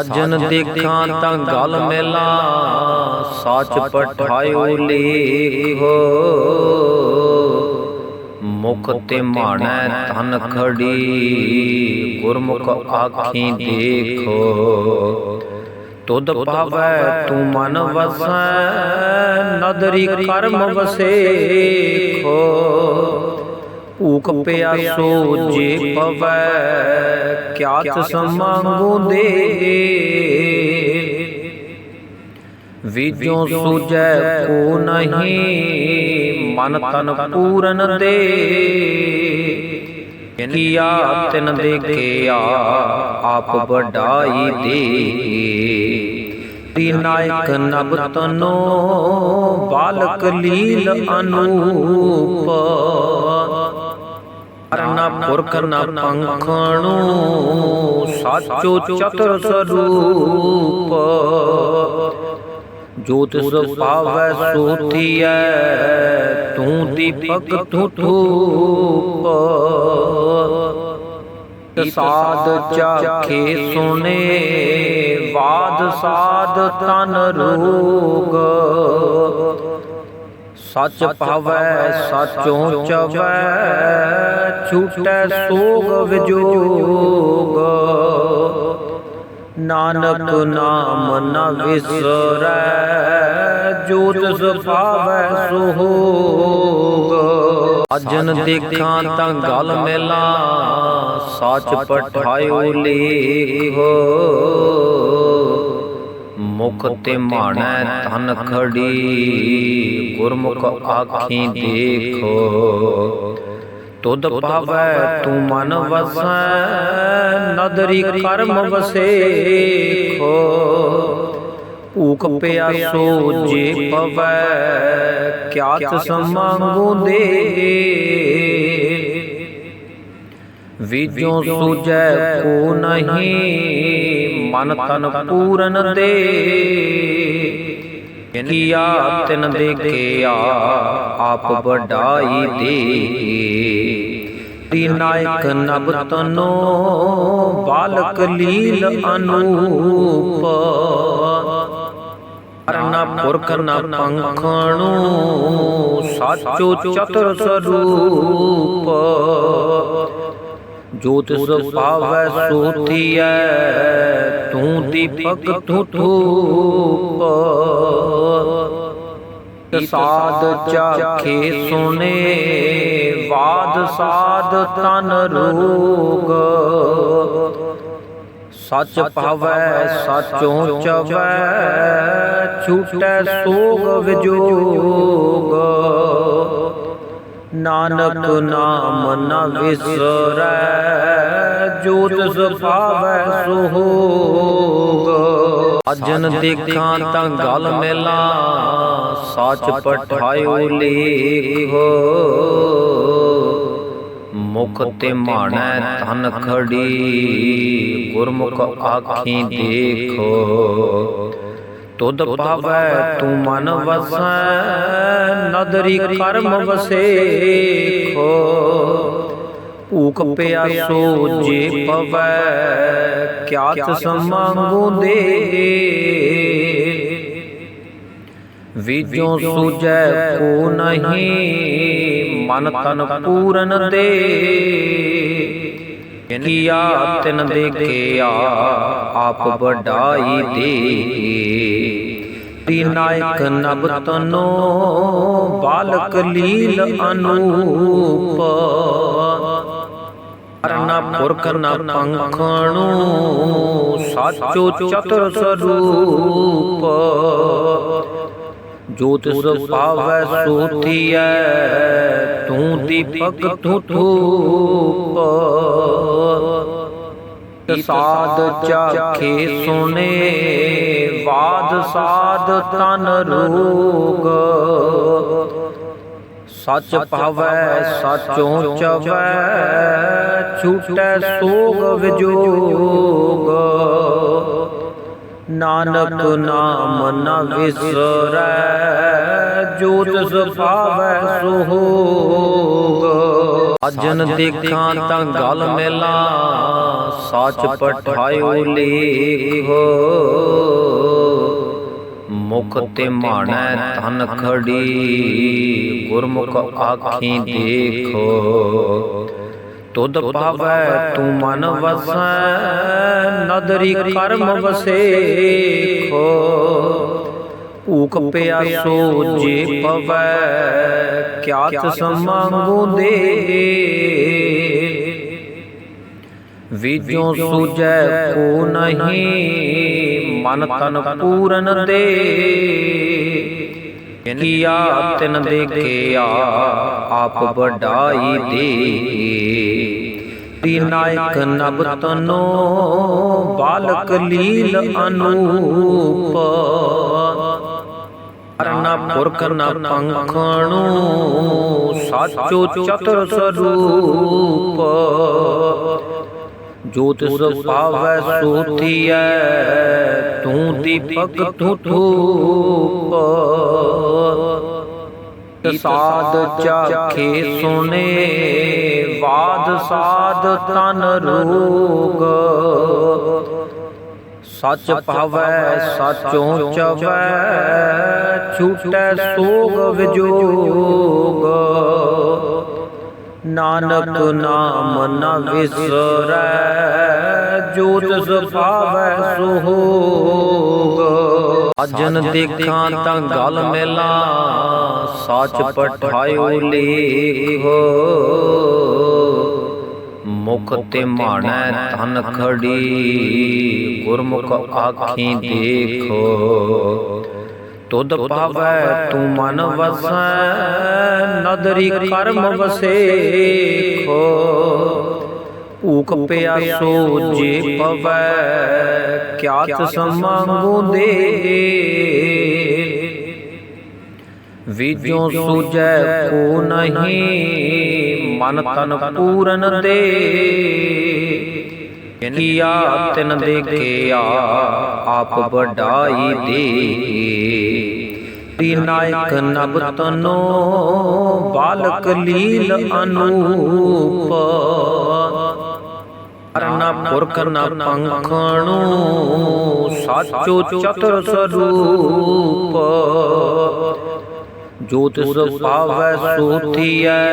ਅਜਨ ਦੇਖਾਂ ਤਾਂ ਗਲ ਮੇਲਾ ਸੱਚ ਪਠਾਇਓ ਲੇਖੋ। ਮੁਖ ਤੇ ਮਾਣੈ ਤਨ ਖੜੀ ਗੁਰਮੁਖ ਆਖੀ ਦੇਖੋ। ਤੁਧ ਪਾਵੈ ਤੂੰ ਮਨ ਵਸੈ ਨਦਰੀ ਕਰਮ ਵਸੇਖੋ। ਭੂਖ ਪਿਆਸੋ ਜੇ ਪਵੈ ਕਿਆ ਤਿਸ ਮੰਗੂ ਦੇ। ਵਿਜੋ ਸੁਜੈ ਕੋ ਨਹੀਂ ਮਨ ਤਨ ਪੂਰਨ ਦੇ। ਕੀਆ ਤਿਨ ਦੇਖਿਆ ਆਪ ਵਡਾਈ ਦੇ। ਦੀ ਨਾਇਕ ਨਬ ਤਨੋ ਬਾਲਕ ਲੀਲ ਅਨੂਪ। ਅਰਨਾ ਪੁਰਖ ਨਾ ਪੰਖਣੂ, ਸਾਚੋ ਚਤੁਰ ਸਰੂਪ। ਜੋ ਤਿਸ ਪਾਵੈ ਸੋ ਤੂੰ ਦੀਪਕ ਤੂੰ ਧੂਪ। ਸਾਧ ਚਾਖੇ ਸੁਨੇ ਬਾਦ ਸਾਧ ਤਨ ਰੋਗ। ਸੱਚ ਭਾਵੈ ਸਚੋਂ ਚਵੈ ਛੂਟੈ ਸੋਗ ਵਿਜੋਗ। ਨਾਨਕ ਨਾਮ ਨ ਵਿਸਰੈ, ਜੋ ਤਿਸ ਭਾਵੈ ਸੋ ਹੋਗ ਅਜਨ ਦੇਖਾਂ ਤਾਂ ਗਲ ਮੇਲਾ, ਸੱਚ ਪਠਾਇਓ ਲੇਖੋ ਮੁਖ ਤੇ ਮਾਣੈ ਤਨ ਖੜੀ ਗੁਰਮੁਖ ਆਖੀ ਦੇਖੋ ਤੁਧ ਪਾਵੈ ਤੂੰ ਮਨ ਵਸੈ ਨਦਰੀ ਕਰਮ ਵਸੇਖੋ ਭੂਖ ਪਿਆਸੋ ਜੇ ਪਵੈ ਕਿਆ ਤਿਸ ਮੰਗੂ ਦੇ ਵਿਜੋ ਸੁਜੈ ਕੋ ਨਹੀਂ ਮਨ ਤਨ ਪੂਰਨ ਦੇ। ਕੀਆ ਤਿਨ ਦੇਖਿਆ, ਆਪ ਵਡਾਈ ਦੇ। ਦੀ ਨਾਇਕ ਨਬ ਤਨੋ, ਬਾਲਕ ਲੀਲ ਅਨੂਪ। ਅਰਨਾ ਪੁਰਖ ਨ ਪੰਖਣੂ, ਸਾਚੋ ਚਤੁਰ ਸਰੂਪ। ਜੋ ਤਿਸ ਪਾਵੈ ਸੋ ਥੀਐ ਤੂੰ ਦੀਪਕ ਤੂੰ ਧੂਪ। ਸਾਧ ਚਾਖੇ ਸੁਨੇ ਬਾਦ ਸਾਧ ਤਨ ਰੋਗ। ਸੱਚ ਭਾਵੈ ਸਚੋਂ ਚਵੈ ਛੂਟੈ ਸੋਗ ਵਿਜੋਗ। ਨਾਨਕ ਨਾਮ ਨ ਵਿਸਰੈ ਜੋ ਤਿਸ ਭਾਵੈ ਅਜਨ ਦੇਖਾਂ ਤਾਂ ਗਲ ਮੇਲਾ, ਸੱਚ ਪਠਾਇਓ ਲੇਖੋ। ਮੁਖ ਤੇ ਮਾਣੈ ਤਨ ਖੜੀ, ਗੁਰਮੁਖ ਆਖੀ ਦੇਖੋ। ਤੁਧ ਪਾਵੈ, ਤੂੰ ਮਨ ਵਸੈ, ਨਦਰੀ ਕਰਮ ਵਸੇਖੋ। ਭੂਖ ਪਿਆਸੋ ਜੇ ਪਵੈ ਕਿਆ ਤਿਸ ਦੇ ਵਿਜੋ ਸੁਜੈ ਕੋ ਨਹੀਂ, ਮਨ ਤਨ ਪੂਰਨ ਦੇ ਕੀਆ ਤਿਨ ਦੇਖਿਆ ਆਪ ਵਡਾਈ ਦੇ। ਦੀ ਨਾਇਕ ਨਬ ਤਨੋ ਬਾਲਕ ਲੀਲ ਅਨੂਪ। ਅਰਨਾ ਪੁਰਖ ਨ ਪੰਖਣੂ ਸਾਚੋ ਚਤੁਰ ਸਰੂਪ। ਜੋ ਤਿਸ ਪਾਵੈ ਸੋ ਥੀਐ ਤੂੰ ਦੀਪਕ ਤੂੰ ਧੂਪ। ਸਾਧ ਚਾਖੇ ਸੁਨੇ ਬਾਦ ਸਾਧ ਤਨ ਰੋਗ। ਸੱਚ ਭਾਵੈ ਸਚੋਂ ਚਵੈ ਛੂਟੈ ਸੋਗ ਵਿਜੋਗ। ਨਾਨਕ ਨਾਮ ਨ ਵਿਸਰੈ ਜੋ ਤਿਸ ਭਾਵੈ ਅਜਨ ਦੇਖਾਂ ਤਾਂ ਗਲ ਮੇਲਾ, ਸੱਚ ਪਠਾਇਓ ਲੇਖੋ ਮੁਖ ਤੇ ਮਾਣੈ ਤਨ ਖੜੀ, ਗੁਰਮੁਖ ਆਖੀ ਦੇਖੋ। ਤੁਧ ਪਾਵੈ ਤੂੰ ਮਨ ਵਸੈ ਨਦਰੀ ਕਰਮ ਵਸੇਖੋ ਭੂਖ ਪਿਆਸੋ ਜੇ ਪਵੈ ਕਿਆ ਤਿਸ ਮੰਗੂ ਦੇ ਵਿਜੋ ਸੁਜੈ ਕੋ ਨਹੀਂ ਮਨ ਤਨ ਪੂਰਨ ਦੇ ਕੀਆ ਤਿਨ ਦੇਖਿਆ ਆਪ ਵਡਾਈ ਦੇ ਦੀ ਨਾਇਕ ਨਬ ਤਨੋ, ਬਾਲਕ ਲੀਲ ਅਨੂਪ। ਅਰਨਾ ਪੁਰਖ ਨ ਪੰਖਣੂ, ਸਾਚੋ ਚਤੁਰ ਸਰੂਪ। ਜੋ ਤਿਸ ਪਾਵੈ ਸੋਥੀਐ ਤੂੰ ਦੀਪਕ ਤੂੰ ਧੂਪ। ਸਾਧ ਚਾਖੇ ਸੁਨੇ ਬਾਦ ਸਾਧ ਤਨ ਰੋਗ। ਸੱਚ ਪਾਵੈ ਸਚੋਂ ਚਵੈ ਛੂਟੈ ਸੋਗ ਵਿਜੋਗ। ਨਾਨਕ ਨਾਮ ਨ ਵਿਸਰੈ ਜੋ ਤਿਸ ਪਾਵੈ ਸੋ ਅਜਨ ਦੇਖਾਂ ਤਾਂ ਗਲ ਮੇਲਾ, ਸੱਚ ਪਠਾਇਓ ਲੇਖੋ ਮੁਖ ਤੇ ਮਾਣੈ ਤਨ ਖੜੀ, ਗੁਰਮੁਖ ਆਖੀ ਦੇਖੋ। ਤੁਧ ਪਾਵੈ ਤੂੰ ਮਨ ਵਸੈ, ਨਦਰੀ ਕਰਮ ਵਸੇਖੋ। ਭੂਖ ਪਿਆਸੋ ਜੇ ਪਵੈ ਕਿਆ ਤਿਸ ਮੰਗੂ ਦੇ। ਵਿਜੋ ਸੁਜੈ ਕੋ ਨਹੀਂ, ਮਨ ਤਨ ਪੂਰਨ ਦੇ। ਕੀਆ ਤਿਨ ਦੇਖਿਆ, ਆਪ ਵਡਾਈ ਦੇ। ਦੀ ਨਾਇਕ ਨਬ ਤਨੋ ਬਾਲਕ ਲੀਲ ਅਨੂਪ। ਅਰਨਾ ਪੁਰਖ ਨ ਪੰਖਣੂ, ਸਾਚੋ ਚਤੁਰ ਸਰੂਪ। ਜੋ ਤਿਸ ਪਾਵੈ ਸੋਥੀਐ,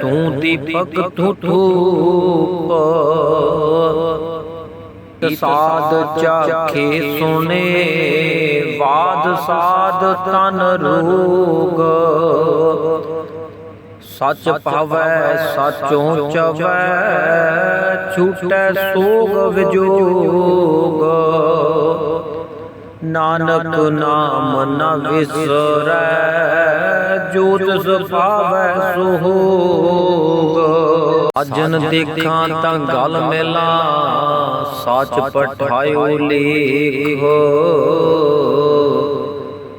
ਤੂੰ ਦੀਪਕ ਤੂੰ ਧੂਪ ਸਾਧ ਚਾਖੇ ਸੁਨੇ ਬਾਦ ਸਾਧ ਤਨ ਰੋਗ। ਸੱਚ ਪਾਵੈ ਸਚੋਂ ਚਵੈ ਛੂਟੈ ਸੋਗ ਵਿਜੋਗ। ਨਾਨਕ ਨਾਮ ਨ ਵਿਸਰੈ ਜੋ ਤਿਸ ਪਾਵੈ ਸੋ ਹੋਗ ਅਜਨ ਦੇਖਾਂ ਤਾਂ ਗਲ ਮੇਲਾ ਸੱਚ ਪਠਾਇਓ ਲੇਖੋ।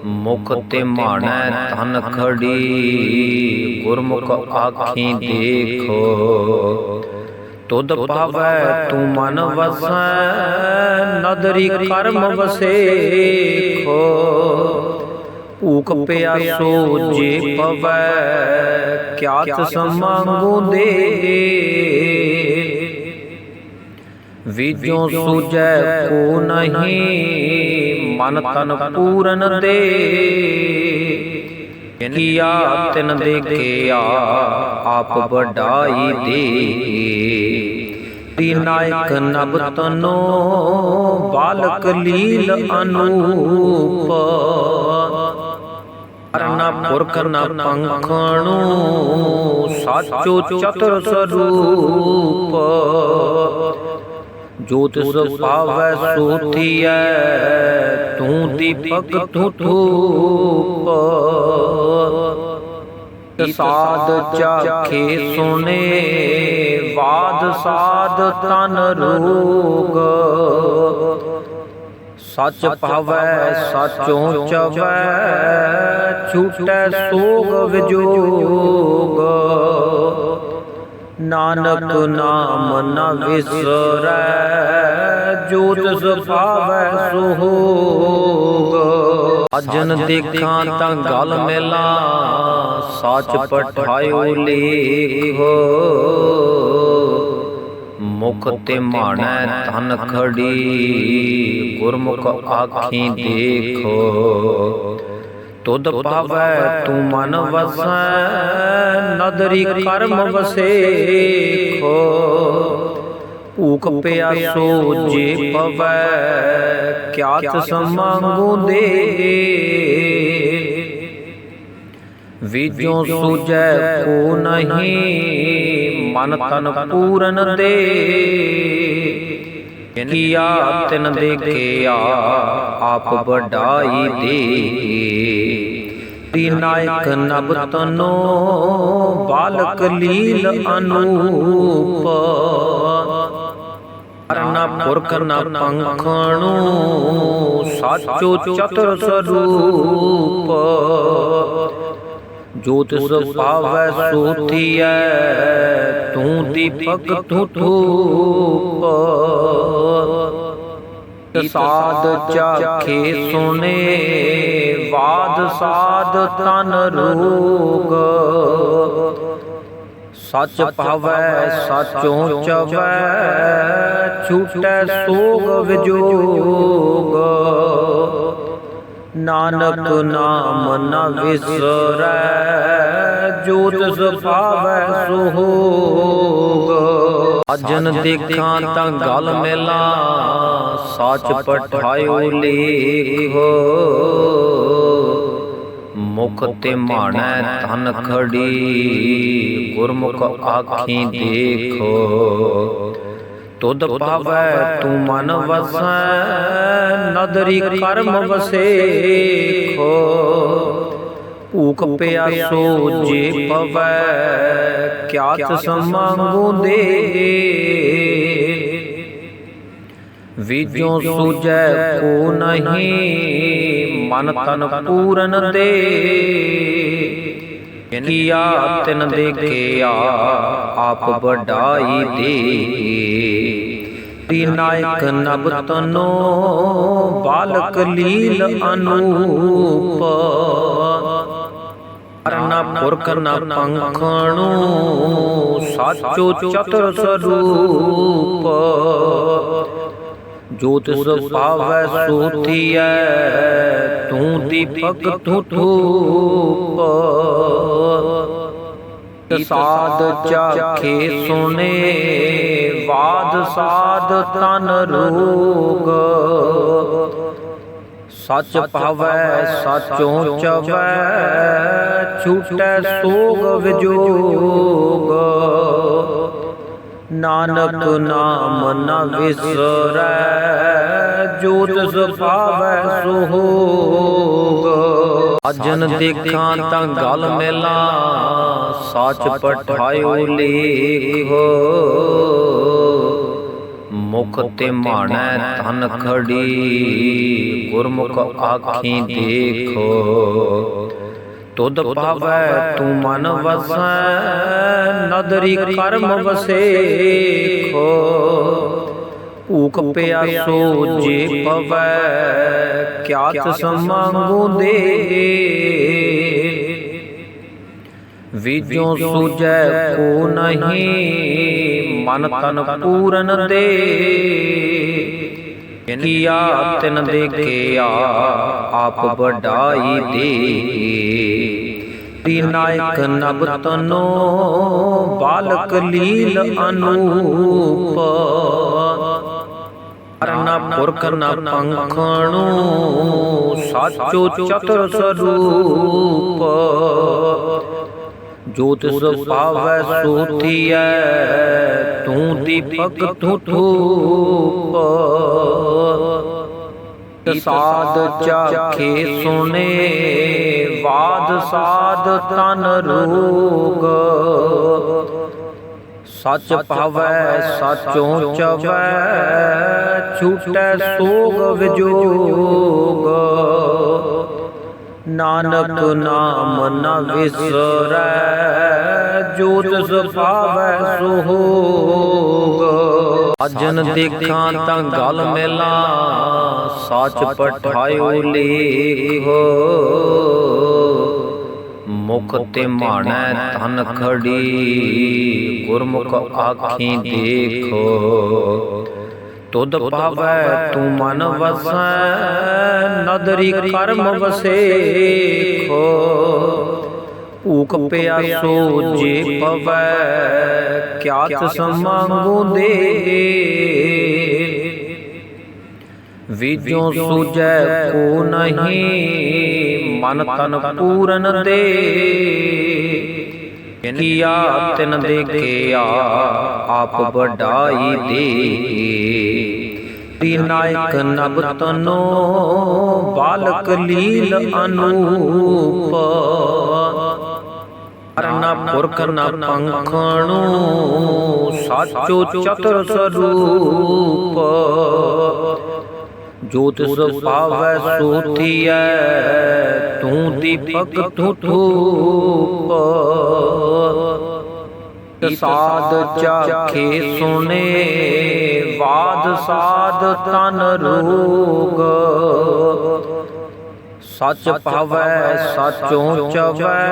ਮੁਖ ਤੇ ਮਾਣੈ ਤਨ ਖੜੀ ਗੁਰਮੁਖ ਆਖੀ ਦੇਖੋ। ਤੁਧ ਪਾਵੈ, ਤੂੰ ਮਨ ਵਸੈ, ਨਦਰੀ ਕਰਮ ਵਸੇਖੋ। ਭੂਖ ਪਿਆਸੋ ਜੇ ਪਵੈ ਕਿਆ ਤਿਸ ਮੰਗੂ ਦੇ ਵਿਜੋ ਸੁਜੈ ਕੋ ਨਹੀਂ, ਮਨ ਤਨ ਪੂਰਨ ਦੇ। ਕੀਆ ਤਿਨ ਦੇਖਿਆ, ਆਪ ਵਡਾਈ ਦੇ। ਨਾਇਕ ਨਬ ਤਨੋ ਬਾਲਕ ਲੀਲ ਅਨੂਪ। ਅਰਨਾ ਪੁਰਖ ਨ ਪੰਖਣੂ, ਸਾਚੋ ਚਤੁਰ ਸਰੂਪ। ਜੋ ਤਿਸ ਪਾਵੈ ਸੋਥੀਐ ਤੂੰ ਦੀਪਕ ਤੂੰ ਧੂਪ। ਸਾਧ ਚਾਖੇ ਸੁਨੇ ਬਾਦ ਸਾਧ ਤਨ ਰੋਗ। ਸੱਚ ਪਾਵੈ ਸਚੋਂ ਚਵੈ ਛੂਟੈ ਸੋਗ ਵਿਜੋਗ। ਨਾਨਕ ਨਾਮ ਨ ਵਿਸਰੈ ਜੋ ਤਿਸ ਭਾਵੈ ਸੋ ਅਜਨ ਦੇਖਾਂ ਤਾਂ ਗਲ ਮੇਲਾ, ਸੱਚ ਪਠਾਇਓ ਲੇਖੋ ਮੁਖ ਤੇ ਮਾਣੈ ਤਨ ਖੜੀ ਗੁਰਮੁਖ ਆਖੀ ਦੇਖੋ। ਤੁਧ ਪਾਵੈ ਤੂੰ ਮਨ ਵਸੈ ਨਦਰੀ ਕਰਮ ਵਸੇਖੋ ਭੂਖ ਪਿਆਸੋ ਜੇ ਪਵੈ ਕਿਆ ਤਿਸ ਮੰਗੂ ਦੇ ਵਿਜੋ ਸੁਜੈ ਕੋ ਨਹੀਂ ਮਨ ਤਨ ਪੂਰਨ ਦੇ ਕੀਆ ਤਿਨ ਦੇਖਿਆ ਆਪ ਵਡਾਈ ਦੇ। ਤੀ ਨਾਇਕ ਨਬ ਤਨੋ ਬਾਲਕ ਲੀਲ ਅਨੂਪ। ਅਰਨਾ ਪੁਰਖ ਨ ਪੰਖਣੂ ਸਾਚੋ ਚਤੁਰ ਸਰੂਪ। ਜੋ ਤਿਸ ਪਾਵੈ ਸੋਥੀਐ ਤੂੰ ਦੀਪਕ ਤੂੰ ਧੂਪ ਸਾਧ ਚਾਖੇ ਸੁਨੇ ਬਾਦ ਸਾਧ ਤਨ ਰੋਗ। ਸੱਚ ਪਾਵੈ ਸਚੋਂ ਚਵੈ ਛੂਟੈ ਸੋਗ ਵਿਜੋਗ। ਨਾਨਕ ਨਾਮ ਨ ਵਿਸਰੈ ਜੋ ਤਿਸ ਪਾਵੈ ਸੋ ਹੋਗ ਅਜਨ ਦੇਖਾਂ ਤਾਂ ਗਲ ਮੇਲਾ ਸੱਚ ਪਠਾਇਓ ਲੇਖੋ। ਮੁਖ ਤੇ ਮਾਣੈ ਤਨ ਖੜੀ ਗੁਰਮੁਖ ਆਖੀ ਦੇਖੋ। ਤੁਧ ਪਾਵੈ ਤੂੰ ਮਨ ਵਸੈ ਨਦਰੀ ਕਰਮ ਵਸੇਖੋ। ਭੂਖ ਪਿਆਸੋ ਜੇ ਪਵੈ ਕਿਆ ਤਿਸ ਮੰਗੂ ਦੇ ਵਿਜੋ ਸੁਜੈ ਕੋ ਨਹੀਂ ਮਨ ਤਨ ਪੂਰਨ ਦੇ ਕੀਆ ਤਿਨ ਦੇਖਿਆ, ਆਪ ਵਡਾਈ ਦੇ। ਤੀ ਨਾਇਕ ਨਬ ਤਨੋ ਬਾਲਕ ਲੀਲ ਅਨੂਪ। ਅਰਨਾ ਪੁਰਖ, ਨ ਪੰਖਣੂ ਸਾਚੋ ਚਤੁਰ ਸਰੂਪ। ਜੋ ਤਿਸ ਪਾਵੈ ਸੋਥੀਐ ਤੂੰ ਦੀਪਕ ਤੂੰ ਧੂਪ। ਸਾਧ ਚਾਖੇ ਸੁਨੇ ਬਾਦ ਸਾਧ ਤਨ ਰੋਗ। ਸੱਚ ਪਾਵੈ ਸਚੋਂ ਚਵੈ ਛੂਟੈ ਸੋਗ ਵਿਜੋਗ। ਨਾਨਕ ਨਾਮ ਨ ਵਿਸਰੈ ਜੋ ਤਿਸ ਪਾਵੈ ਸੋ ਅਜਨ ਦੇਖਾਂ ਤਾਂ ਗਲ ਮੇਲਾ, ਸੱਚ ਪਠਾਇਓ ਲੇਖੋ ਮੁਖ ਤੇ ਮਾਣੈ ਤਨ ਖੜੀ, ਗੁਰਮੁਖ ਆਖੀ ਦੇਖੋ। ਤੁਧ ਪਾਵੈ ਤੂੰ ਮਨ ਵਸੈ ਨਦਰੀ ਕਰਮ ਵਸੇਖੋ ਭੂਖ ਪਿਆਸੋ ਜੇ ਪਵੈ ਕਿਆ ਤਿਸ ਮੰਗੂ ਦੇ ਵਿਜੋ ਸੁਜੈ ਕੋ ਨਹੀਂ ਮਨ ਤਨ ਪੂਰਨ ਦੇ ਕੀਆ ਤਿਨ ਦੇਖਿਆ ਆਪ ਵਡਾਈ ਦੇ ਤੀ ਨਾਇਕ ਨਬ ਤਨੋ, ਬਾਲਕ ਲੀਲ ਅਨੂਪ। ਅਰਨਾ ਪੁਰਖ ਨ ਪੰਖਣੂ, ਸਾਚੋ ਚਤੁਰ ਸਰੂਪ। ਜੋ ਤਿਸ ਪਾਵੈ ਸੋਥੀਐ ਤੂੰ ਦੀਪਕ ਤੂੰ ਧੂਪ ਸਾਧ ਚਾਖੇ ਸੁਨੇ। ਬਾਦ ਸਾਧ ਤਨ ਰੋਗ। ਸੱਚ ਪਾਵੈ ਸਚੋਂ ਚਵੈ ਛੂਟੈ ਸੋਗ ਵਿਜੋਗ। ਨਾਨਕ ਨਾਮ ਨ ਵਿਸਰੈ ਜੋ ਤਿਸ ਭਾਵੈ ਸੋ ਹੋਗ ਅਜਨ ਦੇਖਾਂ ਤਾਂ ਗਲ ਮੇਲਾ ਸੱਚ ਪਠਾਇਓ ਲੇਖ। ਮੁਖ ਤੇ ਮਾਣੈ ਤਨ ਖੜੀ ਗੁਰਮੁਖ ਆਖੀ ਦੇਖੋ ਤੁਧ ਪਾਵੈ ਤੂੰ ਮਨ ਵਸੈ ਨਦਰੀ ਕਰਮ ਵਸੇਖੋ ਊਕ ਪਿਆਸੋ ਜੇ ਪਵੈ ਕਿਆ ਤਿਸ ਮੰਗੂ ਦੇ ਵਿਜੋ ਸੁਜੈ ਕੋ ਨਹੀਂ ਮਨ ਤਨ ਪੂਰਨ ਦੇ। ਕੀਆ ਤਿਨ ਦੇਖਿਆ? ਆਪ ਵਡਾਈ ਦੇ। ਤੀ ਨਾਇਕ ਨਬ ਤਨੋ ਬਾਲਕ ਲੀਲ ਅਨੂਪ। ਅਰਨਾ ਪੁਰਖ ਨ ਪੰਖਣੂ ਸਾਚੋ ਚਤੁਰ ਸਰੂਪ। ਜੋ ਤਿਸ ਪਾਵੈ ਸੋਥੀਐ ਤੂੰ ਦੀਪਕ ਤੂੰ ਧੂਪ। ਸਾਧ ਚਾਖੇ ਸੁਨੇ ਬਾਦ ਸਾਧ ਤਨ ਰੋਗ। ਸੱਚ ਭਾਵੈ ਸਚੋਂ ਚਵੈ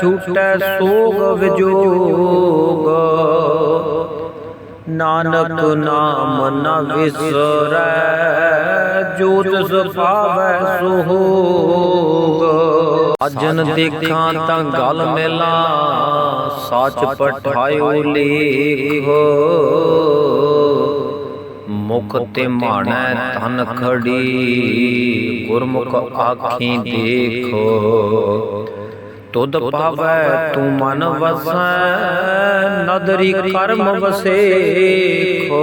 ਛੂਟੈ ਸੋਗ ਵਿਜੋਗ। ਨਾਨਕ ਨਾਮ ਨ ਵਿਸਰੈ ਜੋ ਤਿਸ ਭਾਵੈ ਅਜਨ ਦੇਖਾਂ ਤਾਂ ਗਲ ਮੇਲਾ, ਸੱਚ ਪਠਾਇਓ ਲੇਖ ਮੁਖ ਤੇ ਮਾਣੈ ਤਨ ਖੜੀ, ਗੁਰਮੁਖ ਆਖੀ ਦੇਖੋ। ਤੁਧ ਪਾਵੈ, ਤੂੰ ਮਨ ਵਸੈ, ਨਦਰੀ ਕਰਮ ਵਸੇਖੋ।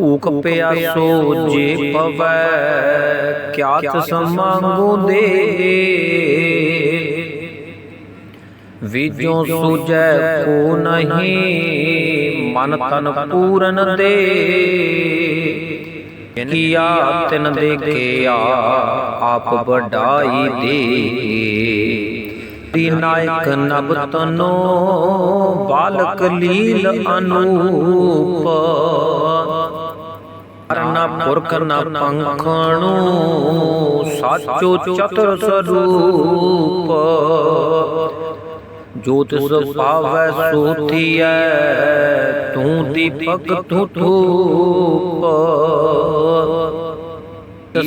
ਊਕ ਪਿਆਸੋ ਜੇ ਪਵੈ ਕਿਆ ਤਿਸ ਮੰਗੂ ਦੇ ਵਿਜੋ ਸੁਜੈ ਕੋ ਨਹੀਂ, ਮਨ ਤਨ ਪੂਰਨ ਦੇ ਕੀਆ, ਤਿਨ ਦੇਖਿਆ, ਆਪ ਵਡਾਈ ਦੇ। ਨਾਇਕ ਨਬ ਤਨੋ, ਬਾਲਕ ਲੀਲ ਅਨੂਪ। ਅਰਨਾ ਪੁਰਖ ਨ ਪੰਖਣੂ, ਸਾਚੋ ਚਤੁਰ ਸਰੂਪ। ਜੋ ਤਿਸ ਪਾਵੈ ਸੋਥੀਐ ਤੂੰ ਦੀਪਕ ਤੂੰ ਧੂਪ।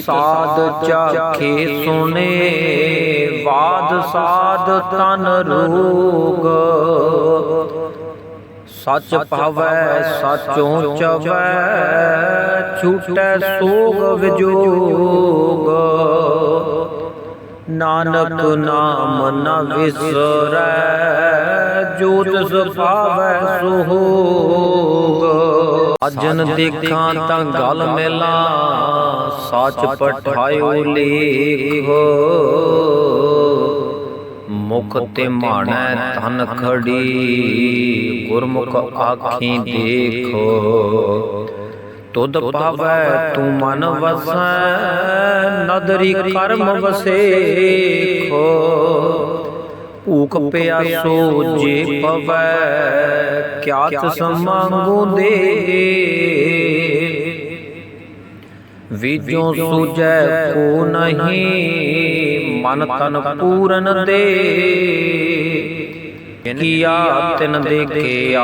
ਸਾਧ ਚਾਖੇ ਸੁਨੇ ਬਾਦ ਸਾਧ ਤਨ ਰੋਗ। ਸੱਚ ਭਾਵੈ ਸਚੋਂ ਚਵੈ ਛੂਟੈ ਸੋਗ ਵਿਜੋਗ। ਨਾਨਕ ਨਾਮ ਨ ਵਿਸਰੈ ਜੋ ਤਿਸ ਭਾਵੈ ਸੋ ਅਜਨ ਦੇਖਾਂ ਤਾਂ ਗਲ ਮੇਲਾ, ਸੱਚ ਪਠਾਇਓ ਲੇਖ। ਮੁਖ ਤੇ ਮਾਣੈ ਤਨ ਖੜੀ, ਗੁਰਮੁਖ ਆਖੀ ਦੇਖੋ। ਤੁਧ ਪਾਵੈ ਤੂੰ ਮਨ ਵਸੈ, ਨਦਰੀ ਕਰਮ ਵਸੇਖੋ। ਊਕ ਪਿਆਸੋ ਜੇ ਪਵੈ ਕਿਆ ਤਿਸ ਮੰਗੂ ਦੇ। ਵਿਜੋ ਸੁਜੈ ਕੋ ਨਹੀਂ, ਮਨ ਤਨ ਪੂਰਨ ਦੇ। ਕੀਆ ਤਿਨ ਦੇਖਿਆ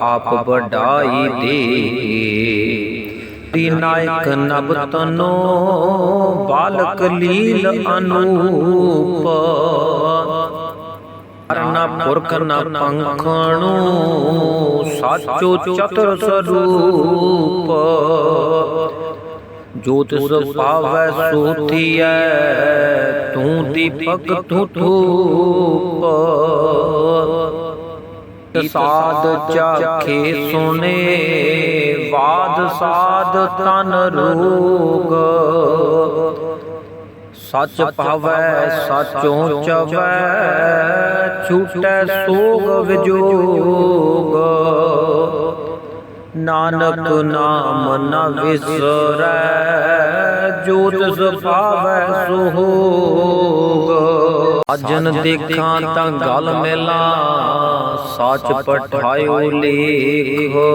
ਆਪ ਵਡਾਈ ਦੇ। ਤੀ ਨਾਇਕ ਨਬ ਤਨੋ ਬਾਲਕ ਲੀਲ ਅਨੂਪ। ਅਰਨਾ ਪੁਰਖ ਨ ਪੰਖਣੂ ਸਾਚੋ ਚਤੁਰ ਸਰੂਪ। ਜੋ ਤਿਸ ਪਾਵੈ ਸੋਥੀਐ ਤੂੰ ਦੀਪਕ ਤੂੰ ਧੂਪ ਸਾਧ ਚਾਖੇ ਸੁਨੇ ਬਾਦ ਸਾਧ ਤਨ ਰੋਗ। ਸੱਚ ਭਾਵੈ ਸਚੋਂ ਚਵੈ ਛੂਟੈ ਸੋਗ ਵਿਜੋਗ। ਨਾਨਕ ਨਾਮ ਨ ਵਿਸਰੈ ਜੋ ਤਿਸ ਭਾਵੈ ਸੋ ਹੋਗ ਅਜਨ ਦੇਖਾਂ ਤਾਂ ਗਲ ਮੇਲਾ, ਸੱਚ ਪਠਾਇਓ ਲੇਖੋ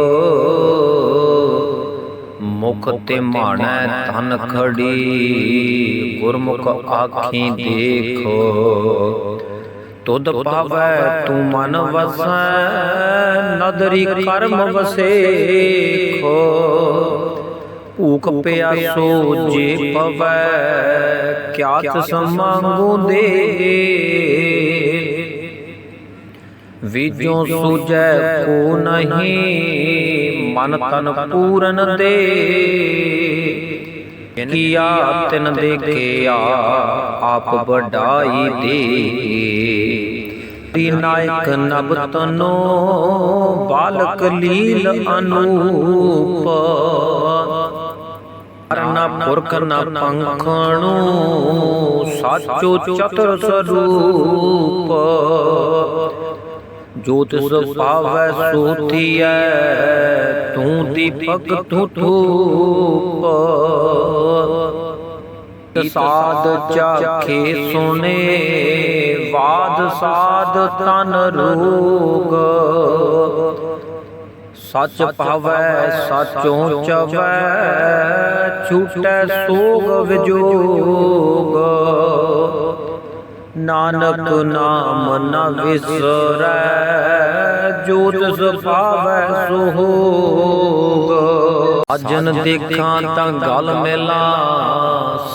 ਮੁਖ ਤੇ ਮਾਣੈ ਤਨ ਖੜੀ, ਗੁਰਮੁਖ ਆਖੀ ਦੇਖੋ। ਤੁਧ ਪਾਵੈ ਤੂੰ ਮਨ ਵਸੈ ਨਦਰੀ ਕਰਮ ਵਸੇਖੋ ਭੂਖ ਪਿਆਸੋ ਜੇ ਪਵੈ ਕਿਆ ਤਿਸ ਮੰਗੂ ਦੇ ਵਿਜੋ ਸੁਜੈ ਕੋ ਨਹੀਂ ਮਨ ਤਨ ਪੂਰਨ ਦੇ ਕੀਆ ਤਿਨ ਦੇਖਿਆ ਆਪ ਵਡਾਈ ਦੇ ਤੀ ਨਾਇਕ ਨਬ ਤਨੋ, ਬਾਲਕ ਲੀਲ ਅਨੂਪ। ਅਰਨਾ ਪੁਰਖ ਨ ਪੰਖਣੂ, ਸਾਚੋ ਚਤੁਰ ਸਰੂਪ। ਜੋ ਤਿਸ ਪਾਵੈ ਸੋ ਤੂੰ ਦੀਪਕ ਤੂੰ ਧੂਪ। ਸਾਧ ਚਾਖੇ ਸੁਨੇ ਬਾਦ ਸਾਧ ਤਨ ਰੋਗ। ਸੱਚ ਭਾਵੈ ਸਚੋਂ ਚਵੈ ਛੂਟੈ ਸੋਗ ਵਿਜੋਗ। ਨਾਨਕ ਨਾਮ ਨ ਵਿਸਰੈ ਜੋ ਤਿਸ ਭਾਵੈ ਸੋ ਅਜਨ ਦੇਖਾਂ ਤਾਂ ਗਲ ਮੇਲਾ,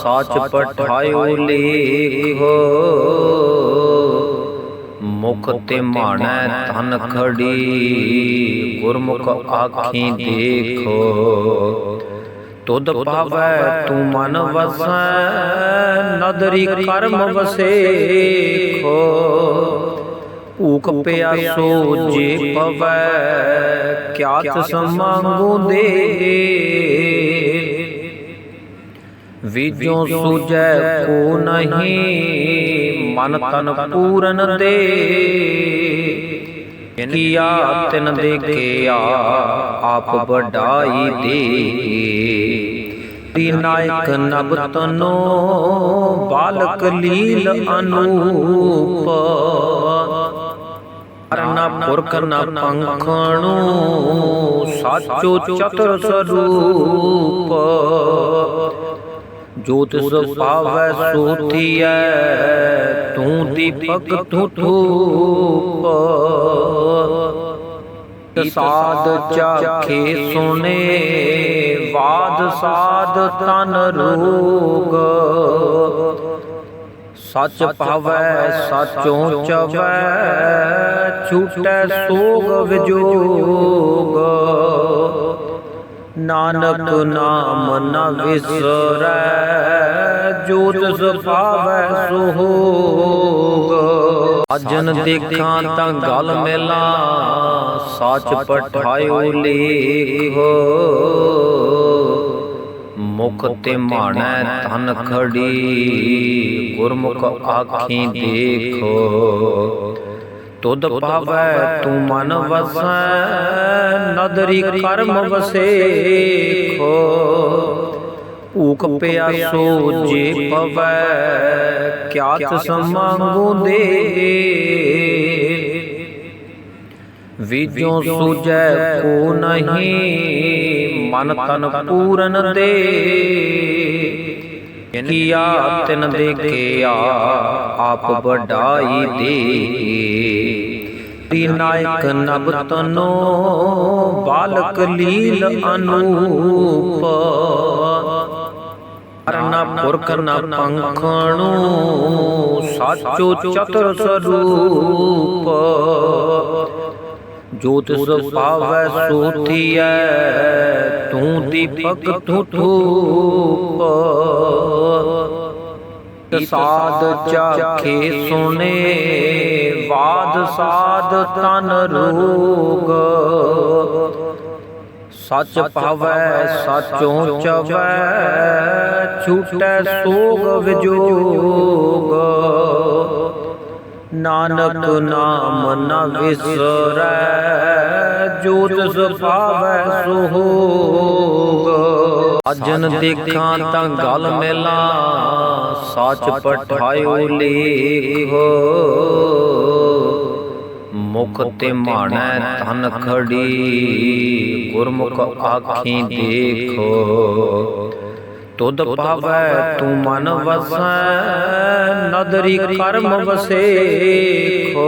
ਸੱਚ ਪਠਾਇਓ ਲੇਖੋ ਮੁਖ ਤੇ ਮਾਣੈ ਤਨ ਖੜੀ, ਗੁਰਮੁਖ ਆਖੀ ਦੇਖੋ। ਤੁਧ ਪਾਵੈ ਤੂੰ ਮਨ ਵਸੈ ਨਦਰੀ ਕਰਮ ਵਸੇਖੋ ਭੂਖ ਪਿਆਸੋ ਜੇ ਪਵੈ ਕਿਆ ਤਿਸ ਮੰਗੂ ਦੇ ਵਿਜੋ ਸੁਜੈ ਕੋ ਨਹੀਂ ਮਨ ਤਨ ਪੂਰਨ ਦੇ ਕੀਆ ਤਿਨ ਦੇਖਿਆ ਆਪ ਵਡਾਈ ਦੇ ਤੀ ਨਾਇਕ ਨਬ ਤਨੋ, ਬਾਲਕ ਲੀਲ ਅਨੂਪ। ਅਰਨਾ ਪੁਰਖ ਨ ਪੰਖਣੂ, ਸਾਚੋ ਚਤੁਰ ਸਰੂਪ। ਜੋ ਤਿਸ ਪਾਵੈ ਸੋ ਤੂੰ ਦੀਪਕ ਤੂੰ ਧੂਪ ਸਾਧ ਚਾਖੇ ਸੁਣੇ ਬਾਦ ਸਾਧ ਤਨ ਰੋਗ। ਸੱਚ ਭਾਵੈ ਸਚੋਂ ਚਵੈ ਛੂਟੈ ਸੋਗ ਵਿਜੋਗ। ਨਾਨਕ ਨਾਮ ਨ ਵਿਸਰੈ ਜੋ ਤਿਸ ਭਾਵੈ ਸੋ ਹੋਗ ਅਜਨ ਦੇਖਾਂ ਤਾਂ ਗਲ ਮੇਲਾ ਸੱਚ ਪਠਾਇਓ ਲੇਖੋ। ਮੁਖ ਤੇ ਮਾਣੈ ਤਨ ਖੜੀ, ਗੁਰਮੁਖ ਆਖੀ ਦੇਖੋ। ਤੁਧ ਪਾਵੈ ਤੂੰ ਮਨ ਵਸੈ, ਨਦਰੀ ਕਰਮ ਵਸੇਖੋ। ਭੂਖ ਪਿਆਸੋ ਜੇ ਪਵੈ ਕਿਆ ਤਿਸ ਮੰਗੂ ਦੇ ਵਿਜੋ ਸੁਜੈ ਕੋ ਨਹੀਂ। ਮਨ ਤਨ ਪੂਰਨ ਦੇ। ਕੀਆ ਤਿਨ ਦੇਖਿਆ ਆਪ ਵਡਾਈ ਦੇ। ਤੀ ਨਾਇਕ ਨਬ ਤਨੋ ਬਾਲਕ ਲੀਲ ਅਨੂਪ। ਅਰਨਾ ਪੁਰਖ ਨ ਪੰਖਣੂ ਸਾਚੋ ਚਤੁਰ ਸਰੂਪ। ਜੋ ਤਿਸ ਪਾਵੈ ਸੋ ਥੀਐ ਤੂੰ ਦੀਪਕ ਤੂੰ ਧੂਪ। ਸਾਧ ਚਾਖੇ ਸੁਨੇ ਬਾਦ ਸਾਧ ਤਨ ਰੋਗ। ਸੱਚ ਭਾਵੈ ਸਚੋਂ ਚਵੈ ਛੂਟੈ ਸੋਗ ਵਿਜੋਗ। ਨਾਨਕ ਨਾਮ ਨ ਵਿਸਰੈ ਜੋ ਤਿਸ ਭਾਵੈ ਸੋ ਅਜਨ ਦੇਖਾਂ ਤਾਂ ਗਲ ਮੇਲਾ, ਸੱਚ ਪਠਾਇਓ ਲੇਖ ਮੁਖ ਤੇ ਮਾਣੈ ਤਨ ਖੜੀ, ਗੁਰਮੁਖ ਆਖੀ ਦੇਖੋ। ਤੁਧ ਪਾਵੈ ਤੂੰ ਮਨ ਵਸੈ, ਨਦਰੀ ਕਰਮ ਵਸੇਖੋ।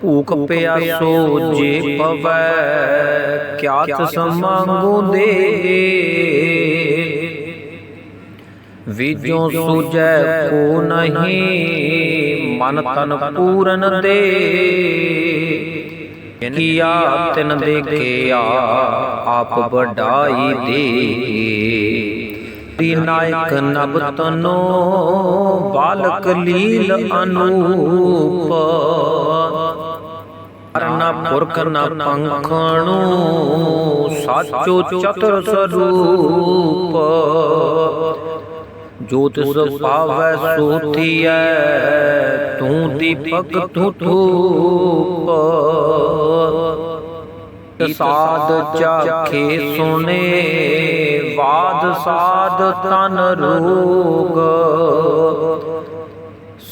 ਭੂਖ ਪਿਆਸੋ ਜੇ ਪਵੈ ਕਿਆ ਤਿਸ ਮੰਗੂ ਦੇ ਵਿਜੋ ਸੁਜੈ ਕੋ ਨਹੀਂ, ਮਨ ਤਨ ਪੂਰਨ ਦੇ ਕੀਆ ਤਿਨ ਦੇਖਿਆ? ਆਪ ਵਡਾਈ ਦੇ। ਦੀ ਨਾਇਕ ਨਬ ਤਨੋ ਬਾਲਕ ਲੀਲ ਅਨੂਪ। ਅਰਨਾ ਪੁਰਖ ਨ ਪੰਖਣੂ ਸਾਚੋ ਚਤੁਰ ਸਰੂਪ। ਜੋ ਤਿਸ ਪਾਵੈ ਸੋਥੀਐ ਤੂੰ ਦੀਪਕ ਤੂੰ ਧੂਪ। ਸਾਧ ਚਾਖੇ ਸੁਨੇ ਬਾਦ ਸਾਧ ਤਨ ਰੋਗ।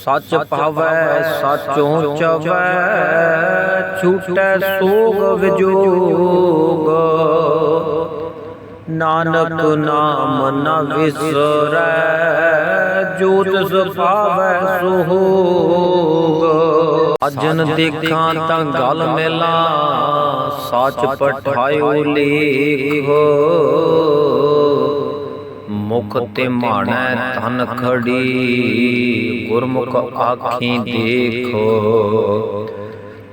ਸੱਚ ਪਾਵੈ ਸਚੋਂ ਚਵੈ ਛੂਟੈ ਸੋਗ ਵਿਜੋਗ। ਨਾਨਕ ਨਾਮ ਨ ਵਿਸਰੈ ਜੋ ਤਿਸ ਭਾਵੈ ਅਜਨ ਦੇਖਾਂ ਤਾਂ ਗਲ ਮੇਲਾ, ਸੱਚ ਪਠਾਇਓ ਲੇਖ ਮੁਖ ਤੇ ਮਾਣੈ ਤਨ ਖੜੀ, ਗੁਰਮੁਖ ਆਖੀ ਦੇਖੋ।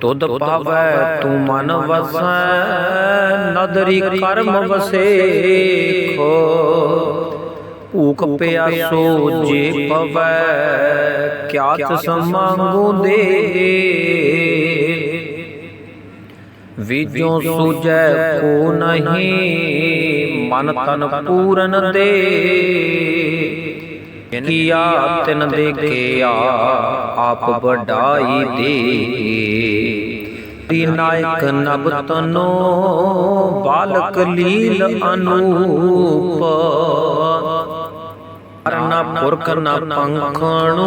ਤੁਧ ਪਾਵੈ, ਤੂੰ ਮਨ ਵਸੈ, ਨਦਰੀ ਕਰਮ ਵਸੇਖੋ। ਭੂਖ ਪਿਆਸੋ ਜੇ ਪਵੈ ਕਿਆ ਤਿਸ ਮੰਗੂ ਦੇ ਵਿਜੋ ਸੁਜੈ ਕੋ ਨਹੀਂ, ਮਨ ਤਨ ਪੂਰਨ ਦੇ ਕੀਆ ਤਿਨ ਦੇਖਿਆ, ਆਪ ਵਡਾਈ ਦੇ। ਦੀ ਨਾਇਕ ਨਬ ਤਨੋ ਬਾਲਕ ਲੀਲ ਅਨੂਪ। ਅਰਨਾ ਪੁਰਖ ਨ ਪੰਖਣੂ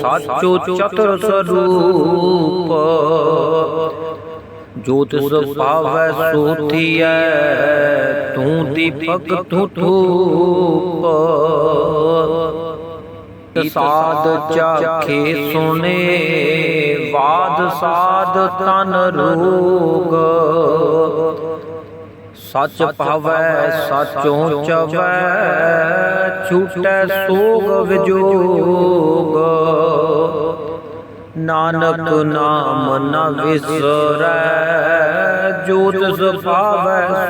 ਸਾਚੋ ਚਤੁਰ ਸਰੂਪ। ਜੋ ਤਿਸ ਪਾਵੈ ਸੋਥੀਐ ਤੂੰ ਦੀਪਕ ਤੂੰ ਧੂਪ। ਸਾਧ ਚਾਖੇ ਸੁਨੇ ਬਾਦ ਸਾਧ ਤਨ ਰੋਗ। ਸੱਚ ਪਾਵੈ ਸਚੋਂ ਚਵੈ ਛੂਟੈ ਸੋਗ ਵਿਜੋਗ। ਨਾਨਕ ਨਾਮ ਨ ਵਿਸਰੈ ਜੋ ਤਿਸ ਪਾਵੈ